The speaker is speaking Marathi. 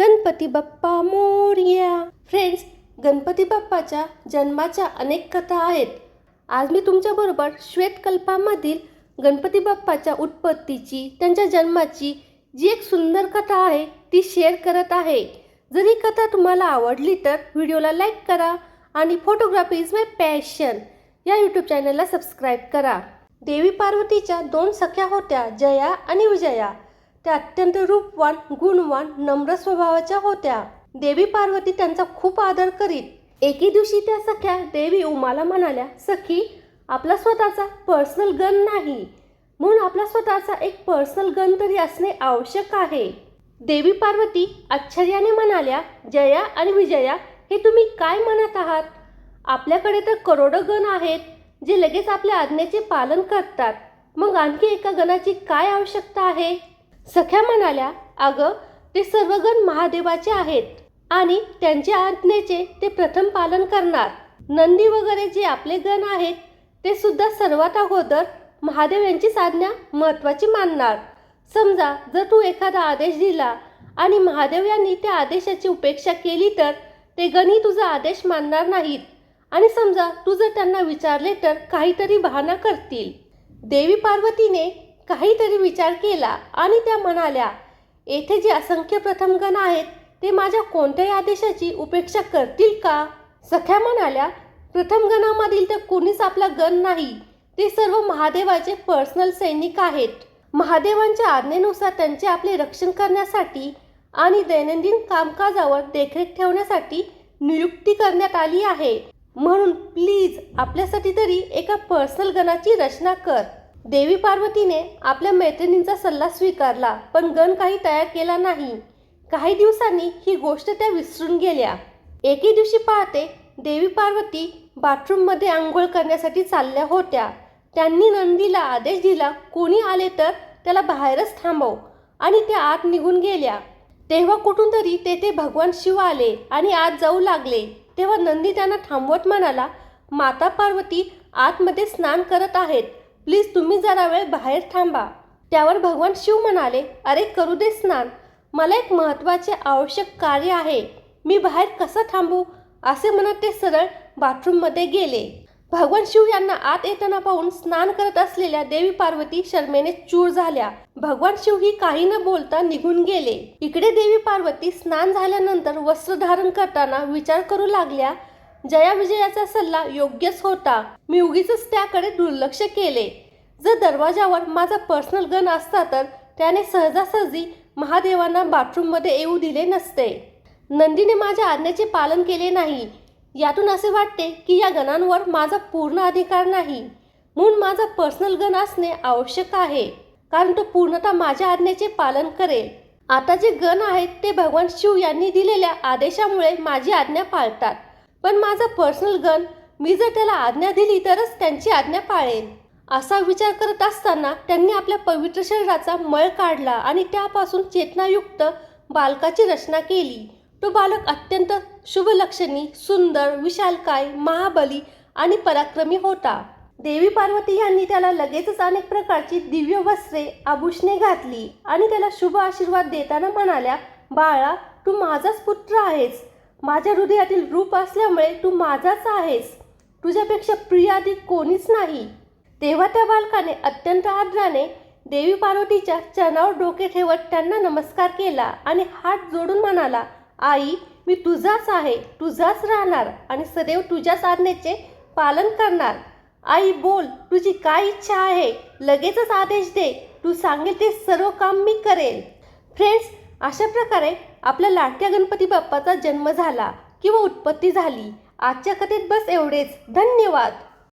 गणपती बाप्पा मोरया. फ्रेंड्स गणपती बाप्पाच्या जन्माच्या अनेक कथा आहेत. आज मी तुमच्याबरोबर श्वेतकल्पामधील गणपती बाप्पाच्या उत्पत्तीची त्यांच्या जन्माची जी एक सुंदर कथा आहे ती शेअर करत आहे. जर ही कथा तुम्हाला आवडली तर व्हिडिओला लाईक करा आणि फोटोग्राफी इज माय पॅशन या यूट्यूब चॅनलला सबस्क्राईब करा. देवी पार्वतीच्या दोन सख्या होत्या जया आणि विजया. त्या अत्यंत रूपवान गुणवान नम्र स्वभावाच्या होत्या. देवी पार्वती त्यांचा खूप आदर करीत. एके दिवशी त्या सख्या देवी उमाला म्हणाल्या सखी आपला स्वतःचा पर्सनल गन नाही. म्हणून आपला स्वतःचा एक पर्सनल गन तरी असणे आवश्यक आहे. देवी पार्वती आश्चर्याने म्हणाल्या जया आणि विजया हे तुम्ही काय म्हणत आहात? आपल्याकडे तर करोडो गण आहेत जे लगेच आपल्या आज्ञेचे पालन करतात. मग आणखी एका गणाची काय आवश्यकता आहे? सख्या म्हणाल्या अगं ते सर्व गण महादेवाचे आहेत आणि त्यांच्या आज्ञेचे ते प्रथम पालन करणार. नंदी वगैरे जे आपले गण आहेत ते सुद्धा सर्वात अगोदर महादेव यांचीच आज्ञा महत्त्वाची मानणार. समजा जर तू एखादा आदेश दिला आणि महादेव यांनी त्या आदेशाची उपेक्षा केली तर ते गणही तुझा आदेश मानणार नाहीत. आणि समजा तू जर त्यांना विचारले तर काहीतरी बहाणा करतील. देवी पार्वतीने काहीतरी विचार केला आणि त्या म्हणाल्या येथे जे असंख्य प्रथमगण आहेत ते माझ्या कोणत्याही आदेशाची उपेक्षा करतील का? सख्या म्हणाल्या प्रथमगणामधील तर कोणीच आपला गण नाही. ते सर्व महादेवाचे पर्सनल सैनिक आहेत. महादेवांच्या आज्ञेनुसार त्यांचे आपले रक्षण करण्यासाठी आणि दैनंदिन कामकाजावर देखरेख ठेवण्यासाठी नियुक्ती करण्यात आली आहे. म्हणून प्लीज आपल्यासाठी तरी एका पर्सनल गणाची रचना कर. देवी पार्वतीने आपल्या मैत्रिणींचा सल्ला स्वीकारला पण गण काही तयार केला नाही. काही दिवसांनी ही गोष्ट त्या विसरून गेल्या. एके दिवशी पाहते देवी पार्वती बाथरूममध्ये आंघोळ करण्यासाठी चालल्या होत्या. त्यांनी नंदीला आदेश दिला कोणी आले तर त्याला बाहेरच थांबव. आणि त्या आत निघून गेल्या. तेव्हा कुठून तरी तेथे भगवान शिव आले आणि आत जाऊ लागले. तेव्हा नंदी त्यांना थांबवत म्हणाला माता पार्वती आतमध्ये स्नान करत आहेत. प्लीज तुम्ही जरा वेळ बाहेर थांबा. त्यावर भगवान शिव म्हणाले अरे करू दे स्नान. मला एक महत्त्वाचे आवश्यक कार्य आहे. मी बाहेर कसं थांबू? असे म्हणत ते सरळ बाथरूममध्ये गेले. भगवान शिव यांना आत येताना पाहून स्नान करत असलेल्या देवी पार्वती शर्मेने चूर झाल्या. भगवान शिव ही काही न बोलता निघून गेले. इकडे देवी पार्वती स्नान झाल्यानंतर वस्त्र धारण करताना विचार करू लागल्या जया विजयाचा सल्ला योग्यच होता. मी उगीच त्याकडे दुर्लक्ष केले. जर दरवाजावर माझा पर्सनल गन असता तर त्याने सहजासहजी महादेवांना बाथरूममध्ये येऊ दिले नसते. नंदीने माझ्या आज्ञेचे पालन केले नाही. यातून असे वाटते की या गणांवर माझा पूर्ण अधिकार नाही. म्हणून माझा पर्सनल गण असणे आवश्यक आहे. कारण तो पूर्णतः माझ्या आज्ञेचे पालन करेल. आता जे गण आहेत ते भगवान शिव यांनी दिलेल्या आदेशामुळे माझी आज्ञा पाळतात. पण माझा पर्सनल गण मी जर त्याला आज्ञा दिली तरच त्यांची आज्ञा पाळेल असा विचार करत असताना त्यांनी आपल्या पवित्र शरीराचा मळ काढला आणि त्यापासून चेतनायुक्त बालकाची रचना केली. तो बालक अत्यंत शुभलक्षणी सुंदर विशालकाय महाबली आणि पराक्रमी होता. देवी पार्वती यांनी त्याला लगेचच अनेक प्रकारची दिव्य वस्त्रे आभूषणे घातली आणि त्याला शुभ आशीर्वाद देताना म्हणाल्या बाळा तू माझाच पुत्र आहेस. माझ्या हृदयातील रूप असल्यामुळे तू माझाच आहेस. तुझ्यापेक्षा प्रिय कोणीच नाही. तेव्हा त्या बालकाने अत्यंत आदराने देवी पार्वतीच्या चरणावर डोके ठेवत त्यांना नमस्कार केला आणि हात जोडून म्हणाला आई मी तुझाच आहे तुझाच राहणार आणि सदैव तुझ्याच आज्ञेचे पालन करणार. आई बोल तुझी काय इच्छा आहे? लगेचच आदेश दे. तू सांगेल ते सर्व काम मी करेल. फ्रेंड्स अशा प्रकारे आपल्या लाडक्या गणपती बाप्पाचा जन्म झाला किंवा उत्पत्ती झाली. आजच्या कथेत बस एवढेच. धन्यवाद.